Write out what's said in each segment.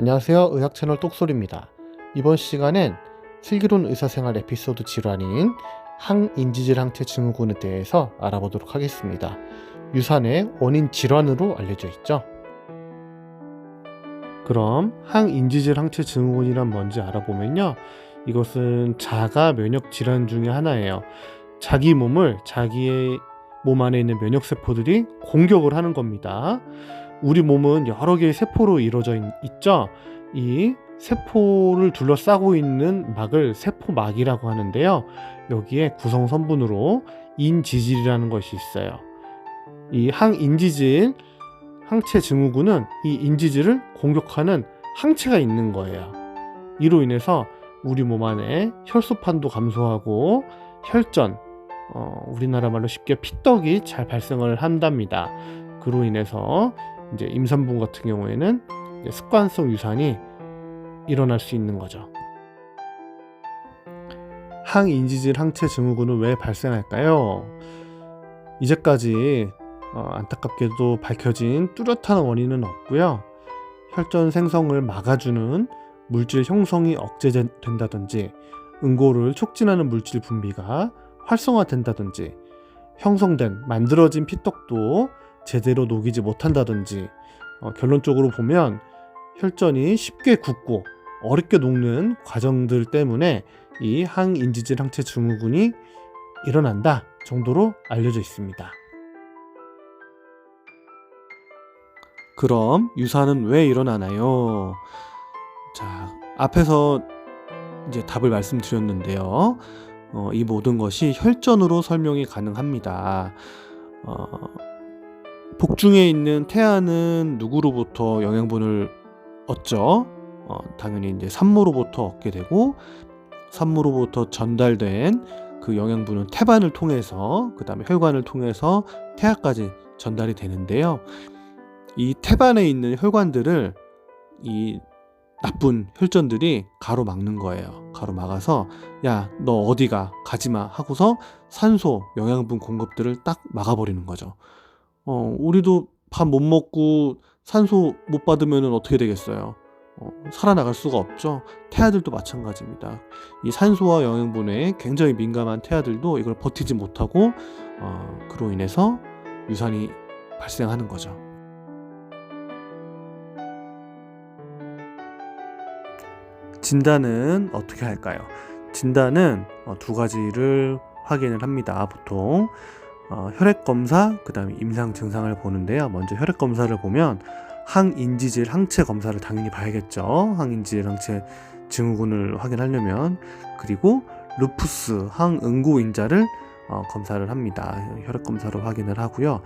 안녕하세요. 의학 채널 똑소리입니다. 이번 시간엔 슬기로운 의사생활 에피소드 질환인 항인지질 항체 증후군에 대해서 알아보도록 하겠습니다. 유산의 원인 질환으로 알려져 있죠. 그럼 항인지질 항체 증후군이란 뭔지 알아보면요. 이것은 자가 면역 질환 중에 하나예요. 자기 몸을 자기의 몸 안에 있는 면역 세포들이 공격을 하는 겁니다. 우리 몸은 여러 개의 세포로 이루어져 있, 있죠. 이 세포를 둘러싸고 있는 막을 세포막이라고 하는데요. 여기에 구성 성분으로 인지질이라는 것이 있어요. 이 항인지질 항체 증후군은 이 인지질을 공격하는 항체가 있는 거예요. 이로 인해서 우리 몸 안에 혈소판도 감소하고 혈전, 어, 우리나라 말로 쉽게 피떡이 잘 발생을 한답니다. 그로 인해서 이제 임산부 같은 경우에는 습관성 유산이 일어날 수 있는 거죠. 항인지질 항체 증후군은 왜 발생할까요? 이제까지 어, 안타깝게도 밝혀진 뚜렷한 원인은 없고요. 혈전 생성을 막아주는 물질 형성이 억제된다든지 응고를 촉진하는 물질 분비가 활성화된다든지 형성된 만들어진 피떡도 제대로 녹이지 못한다든지 어, 결론적으로 보면 혈전이 쉽게 굳고 어렵게 녹는 과정들 때문에 이 항인지질 항체 증후군이 일어난다 정도로 알려져 있습니다. 그럼 유산은 왜 일어나나요? 자, 앞에서 이제 답을 말씀드렸는데요. 어, 이 모든 것이 혈전으로 설명이 가능합니다. 어, 복중에 있는 태아는 누구로부터 영양분을 얻죠? 어, 당연히 이제 산모로부터 얻게 되고 산모로부터 전달된 그 영양분은 태반을 통해서 그 다음에 혈관을 통해서 태아까지 전달이 되는데요. 이 태반에 있는 혈관들을 이 나쁜 혈전들이 가로막는 거예요. 가로막아서 야 너 어디가 가지마 하고서 산소 영양분 공급들을 딱 막아버리는 거죠. 어 우리도 밥 못 먹고 산소 못 받으면 어떻게 되겠어요? 어, 살아나갈 수가 없죠. 태아들도 마찬가지입니다. 이 산소와 영양분에 굉장히 민감한 태아들도 이걸 버티지 못하고 어, 그로 인해서 유산이 발생하는 거죠. 진단은 어떻게 할까요? 진단은 어, 두 가지를 확인을 합니다. 보통 어, 혈액 검사, 그 다음에 임상 증상을 보는데요. 먼저 혈액 검사를 보면 항인지질 항체 검사를 당연히 봐야겠죠. 항인지질 항체 증후군을 확인하려면 그리고 루푸스 항응고인자를 어, 검사를 합니다. 혈액 검사로 확인을 하고요.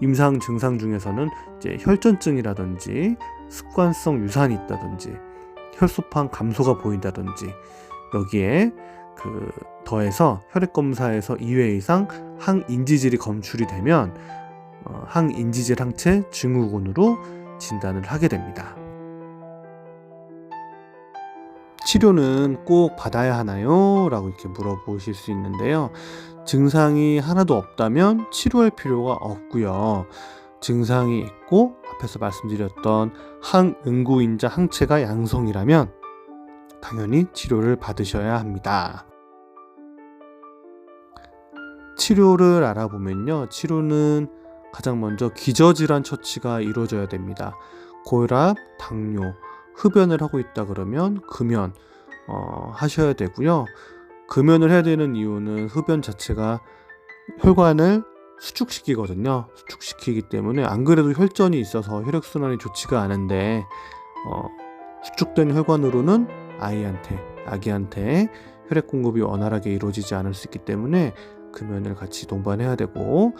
임상 증상 중에서는 이제 혈전증이라든지 습관성 유산이 있다든지 혈소판 감소가 보인다든지 여기에 그 더해서 혈액 검사에서 2회 이상 항인지질이 검출이 되면 어, 항인지질 항체 증후군으로 진단을 하게 됩니다. 치료는 꼭 받아야 하나요? 라고 이렇게 물어보실 수 있는데요. 증상이 하나도 없다면 치료할 필요가 없고요. 증상이 있고 앞에서 말씀드렸던 항응고인자 항체가 양성이라면 당연히 치료를 받으셔야 합니다. 치료를 알아보면요. 치료는 가장 먼저 기저질환 처치가 이루어져야 됩니다. 고혈압, 당뇨, 흡연을 하고 있다 그러면 금연 어, 하셔야 되고요. 금연을 해야 되는 이유는 흡연 자체가 혈관을 수축시키거든요. 수축시키기 때문에 안 그래도 혈전이 있어서 혈액순환이 좋지가 않은데 어, 수축된 혈관으로는 아이한테, 아기한테 혈액 공급이 원활하게 이루어지지 않을 수 있기 때문에 금연을 같이 동반해야 되고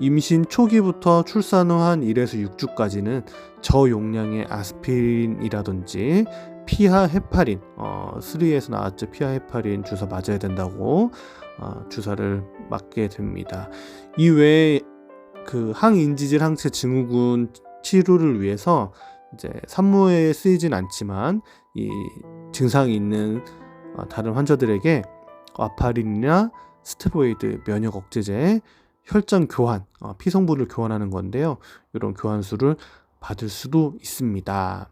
임신 초기부터 출산 후 한 1에서 6주까지는 저용량의 아스피린이라든지 피하 헤파린, 어, 3에서 나왔죠. 피하 헤파린 주사 맞아야 된다고 어, 주사를 맞게 됩니다. 이외에 그 항인지질 항체 증후군 치료를 위해서 이제 산모에 쓰이진 않지만 이 증상이 있는 어, 다른 환자들에게 아파린이나 스테로이드, 면역 억제제, 혈전 교환, 어, 피 성분을 교환하는 건데요. 이런 교환수를 받을 수도 있습니다.